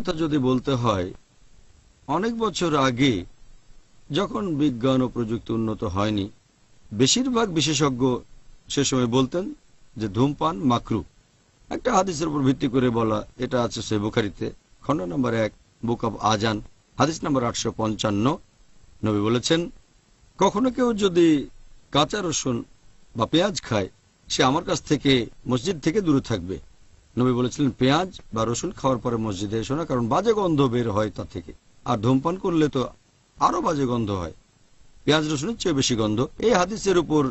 কথা যদি বলতে হয়, অনেক বছর আগে যখন বিজ্ঞান ও প্রযুক্তি উন্নত হয়নি, বেশিরভাগ বিশেষজ্ঞ সে সময় বলতেন যে ধূমপান মাকরু। একটা হাদিসের উপর ভিত্তি করে বলা, এটা আছে সে বুখারিতে, খণ্ড নম্বর এক, বুক অব আজান হাদিস নম্বর আটশো পঞ্চান্ন। নবী বলেছেন, কখনো কেউ যদি কাঁচা রসুন বা পেঁয়াজ খায়, সে আমার কাছ থেকে, মসজিদ থেকে দূরে থাকবে। নবী বলেছিলেন, পেঁয়াজ বা রসুন খাওয়ার পরে মসজিদে এসো না, কারণ বাজে গন্ধ বের হয় তা থেকে। আর ধূমপান করলে তো আরও বাজে গন্ধ হয়। পেঁয়াজ রসুনের চেয়ে বেশি গন্ধ। এই হাদিসের উপর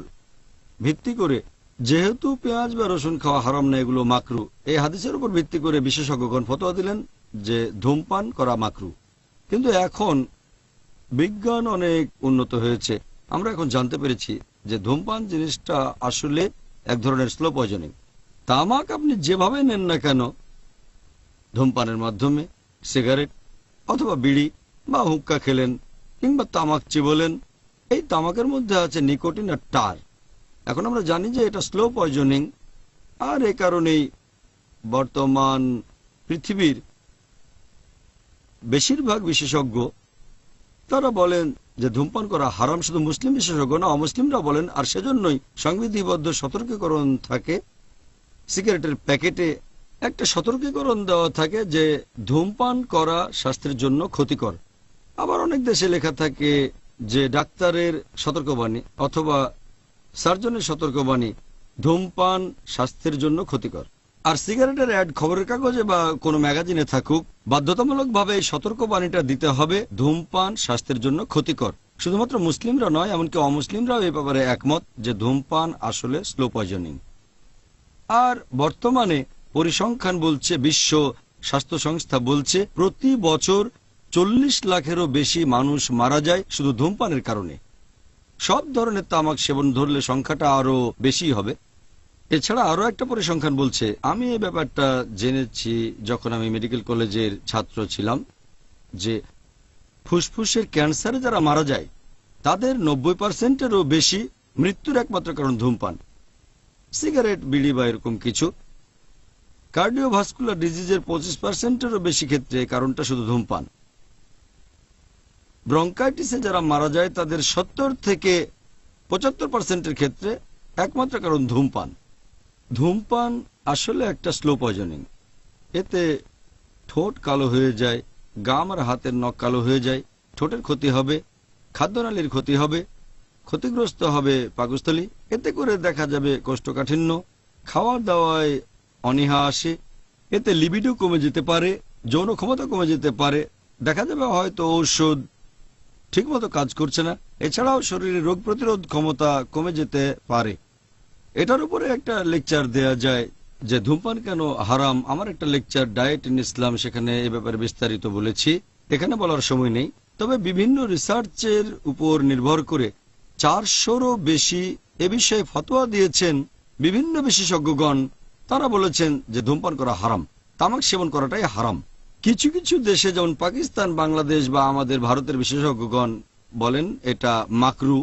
ভিত্তি করে যেহেতু পেঁয়াজ বা রসুন খাওয়া হারাম না, এগুলো মাকরু, এই হাদিসের উপর ভিত্তি করে বিশেষজ্ঞগণ ফতোয়া দিলেন যে ধূমপান করা মাকরু। কিন্তু এখন বিজ্ঞান অনেক উন্নত হয়েছে। আমরা এখন জানতে পেরেছি যে ধূমপান জিনিসটা আসলে এক ধরনের স্লো পয়জনিং তামাক আপনি যেভাবে নেন না কেন? ধূমপানের মাধ্যমে সিগারেট অথবা বিড়ি বা হুক্কা খেলেন কিংবা তামাক চিবলেন, এই তামাকের মধ্যে আছে নিকোটিন আর টার। এখন আমরা জানি যে এটা স্লো পয়জনিং, আর এ কারণেই বর্তমান পৃথিবীর বেশিরভাগ বিশেষজ্ঞ, তারা বলেন যে ধূমপান করা হারাম শুধু মুসলিম বিশেষজ্ঞ না অমুসলিমরা বলেন, আর সেজন্যই সংবিধিবদ্ধ সতর্কীকরণ থাকে সিগারেটের প্যাকেটে একটা সতর্কীকরণ দেওয়া থাকে যে ধূমপান করা স্বাস্থ্যের জন্য ক্ষতিকর। আবার অনেক দেশে লেখা থাকে যে ডাক্তারের সতর্কবাণী অথবা সার্জনের সতর্কবাণী ধূমপান স্বাস্থ্যের জন্য ক্ষতিকর। আর সিগারেটের অ্যাড খবরের কাগজে বা কোনো ম্যাগাজিনে থাকুক, বাধ্যতামূলকভাবে এই সতর্কবাণীটা দিতে হবে, ধূমপান স্বাস্থ্যের জন্য ক্ষতিকর। শুধুমাত্র মুসলিমরা নয়, এমনকি অমুসলিমরাও এই ব্যাপারে একমত যে ধূমপান আসলে স্লো পয়জনিং আর বর্তমানে পরিসংখ্যান বলছে, বিশ্ব স্বাস্থ্য সংস্থা বলছে, প্রতি বছর চল্লিশ লাখেরও বেশি মানুষ মারা যায় শুধু ধূমপানের কারণে। সব ধরনের তামাক সেবন ধরলে সংখ্যাটা আরও বেশি হবে। এছাড়া আরও একটা পরিসংখ্যান বলছে, আমি এই ব্যাপারটা জেনেছি যখন আমি মেডিকেল কলেজের ছাত্র ছিলাম, যে ফুসফুসের ক্যান্সারে যারা মারা যায়, তাদের নব্বই পার্সেন্টেরও বেশি মৃত্যুর একমাত্র কারণ ধূমপান। সিগারেট, বিড়ি বা এরকম কিছু। কার্ডিওভাস্কুলার ডিজিজের পঁচিশ পার্সেন্টেরও বেশি ক্ষেত্রে কারণটা শুধু ধূমপান। ব্রঙ্কাইটিসে যারা মারা যায়, তাদের সত্তর থেকে পঁচাত্তর পার্সেন্টের ক্ষেত্রে একমাত্র কারণ ধূমপান। ধূমপান আসলে একটা স্লো পয়জনিং। এতে ঠোঁট কালো হয়ে যায়, গাম আর হাতের নখ কালো হয়ে যায়, ঠোঁটের ক্ষতি হবে, খাদ্যনালীর ক্ষতি হবে, ক্ষতিগ্রস্ত হবে পাকস্থলী এতে করে দেখা যাবে কোষ্ঠকাঠিন্য খাওয়া দাওয়ায় অনীহা আসে, এতে লিবিডো কমে যেতে পারে, যৌন ক্ষমতা কমে যেতে পারে, দেখা যাবে হয়তো ঔষধ ঠিকমতো কাজ করছে না, এছাড়াও শরীরে রোগ প্রতিরোধ ক্ষমতা কমে যেতে পারে। এটার উপরে একটা লেকচার দেয়া যায় যে ধূমপান কেন হারাম? আমার একটা লেকচার ডায়েট ইন ইসলাম সেখানে এ ব্যাপারে বিস্তারিত বলেছি। এখানে বলার সময় নেই। তবে বিভিন্ন রিসার্চের উপর নির্ভর করে চারশোরও বেশি এ বিষয়ে ফতোয়া দিয়েছেন বিভিন্ন বিশেষজ্ঞগণ। তারা বলেছেন যে ধূমপান করা হারাম, তামাক সেবন করাটাই হারাম। কিছু কিছু দেশে যেমন পাকিস্তান, বাংলাদেশ বা আমাদের ভারতের বিশেষজ্ঞগণ বলেন এটা মাকরু।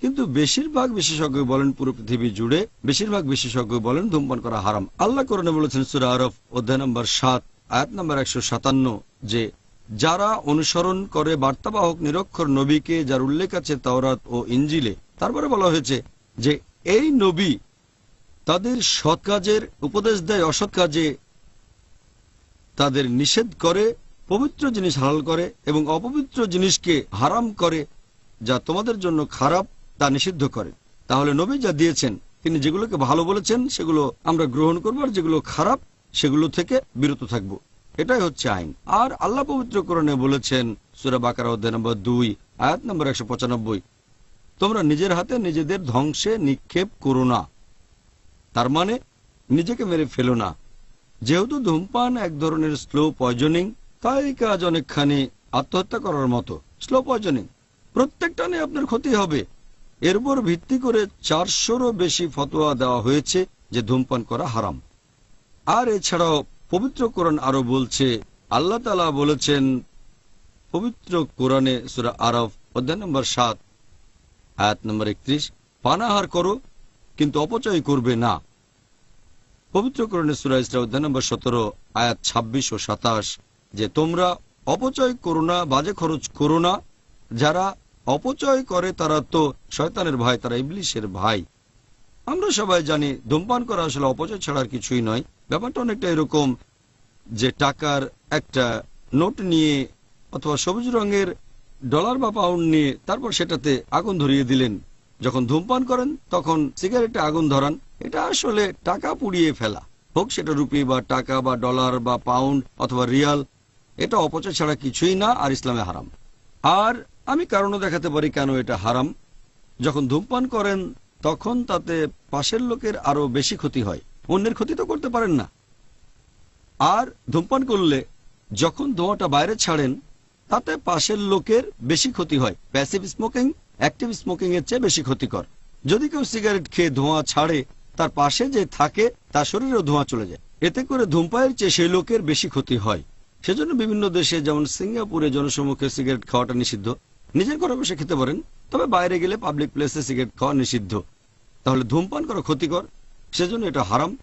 কিন্তু বেশিরভাগ বিশেষজ্ঞ বলেন পুরো পৃথিবী জুড়ে, বেশিরভাগ বিশেষজ্ঞ বলেন ধূমপান করা হারাম। আল্লাহ করণে বলেছেন সুরা আরফ, অধ্যায় নম্বর সাত, আয়াত নম্বর একশো সাতান্ন, যে যারা অনুসরণ করে বার্তাবাহক নিরক্ষর নবীকে, যার উল্লেখ আছে তাওরাত ও ইঞ্জিলে তারপরে বলা হয়েছে যে এই নবী তাদের সৎ কাজের উপদেশ দেয়, অসৎ কাজে তাদের নিষেধ করে, পবিত্র জিনিস হালাল করে এবং অপবিত্র জিনিসকে হারাম করে যা তোমাদের জন্য খারাপ তা নিষিদ্ধ করে। তাহলে নবী যা দিয়েছেন, তিনি যেগুলোকে ভালো বলেছেন, সেগুলো আমরা গ্রহণ করব আর যেগুলো খারাপ, সেগুলো থেকে বিরত থাকব। এটাই হচ্ছে আইন। আর আল্লাহ পবিত্র পবিত্রকরণে বলেছেন, সুরা বাকার অধ্যায় নম্বর দুই, আয়াত নম্বর একশো পঁচানব্বই তোমরা নিজের হাতে নিজেদের ধ্বংসে নিক্ষেপ করো না। তার মানে নিজেকে মেরে ফেলো না। যেহেতু ধূমপান এক ধরনের স্লো পয়জনিং তাই কাজ অনেকখানি আত্মহত্যা করার মতো। স্লো পয়জনিং প্রত্যেকটা নিয়ে আপনার ক্ষতি হবে। এর উপর ভিত্তি করে চারশোরও বেশি ফতোয়া দেওয়া হয়েছে যে ধূমপান করা হারাম। আর এছাড়াও পবিত্র কোরআন আরও বলছে, আল্লাহ বলেছেন, পবিত্র কোরআনে সুরা আরফ অধ্যায় নম্বর সাত আয়াত নম্বর একত্রিশ, পানাহার করো, কিন্তু অপচয় করবে না। পবিত্র কোরআনে সুরা ইসরা অধ্যায় নম্বর সতেরো, আয়াত ছাব্বিশ ও সাতাশ, যে তোমরা অপচয় করো না, বাজে খরচ করো না। যারা অপচয় করে, তারা তো শয়তানের ভাই, তারা ইবলিশের ভাই। আমরা সবাই জানি, ধূমপান করা আসলে অপচয় ছাড়ার কিছুই নয়। ব্যাপারটা অনেকটা এরকম যে টাকার একটা নোট নিয়ে অথবা সবুজ রঙের ডলার বা পাউন্ড নিয়ে তারপর সেটাতে আগুন ধরিয়ে দিলেন। যখন ধূমপান করেন, তখন সিগারেটে আগুন ধরান। এটা আসলে টাকা পুড়িয়ে ফেলা। হোক সেটা রুপি বা টাকা বা ডলার বা পাউন্ড অথবা রিয়াল, এটা অপচয় ছাড়া কিছুই না আর ইসলামে হারাম। আর আমি কারণও দেখাতে পারি কেন এটা হারাম। যখন ধূমপান করেন, তখন তাতে পাশের লোকের আরও বেশি ক্ষতি হয়। অন্যের ক্ষতি তো করতে পারেন না। আর ধূমপান করলে যখন ধোঁয়াটা বাইরে ছাড়েন তাতে পাশের লোকের বেশি ক্ষতি হয়। প্যাসিভ স্মোকিং অ্যাক্টিভ স্মোকিং এর চেয়ে বেশি ক্ষতিকর। যদি কেউ সিগারেট খেয়ে ধোঁয়া ছাড়ে, তার পাশে যে থাকে, তার শরীরেও ধোঁয়া চলে যায়। এতে করে ধূমপায়ের চেয়ে সেই লোকের বেশি ক্ষতি হয়। সেজন্য বিভিন্ন দেশে, যেমন সিঙ্গাপুরে জনসমুখে সিগারেট খাওয়াটা নিষিদ্ধ। নিজের ঘরে বসে খেতে পারেন, তবে বাইরে গেলে পাবলিক প্লেসে সিগারেট খাওয়া নিষিদ্ধ। তাহলে ধূমপান করা ক্ষতিকর, সেজন্য এটা হারাম।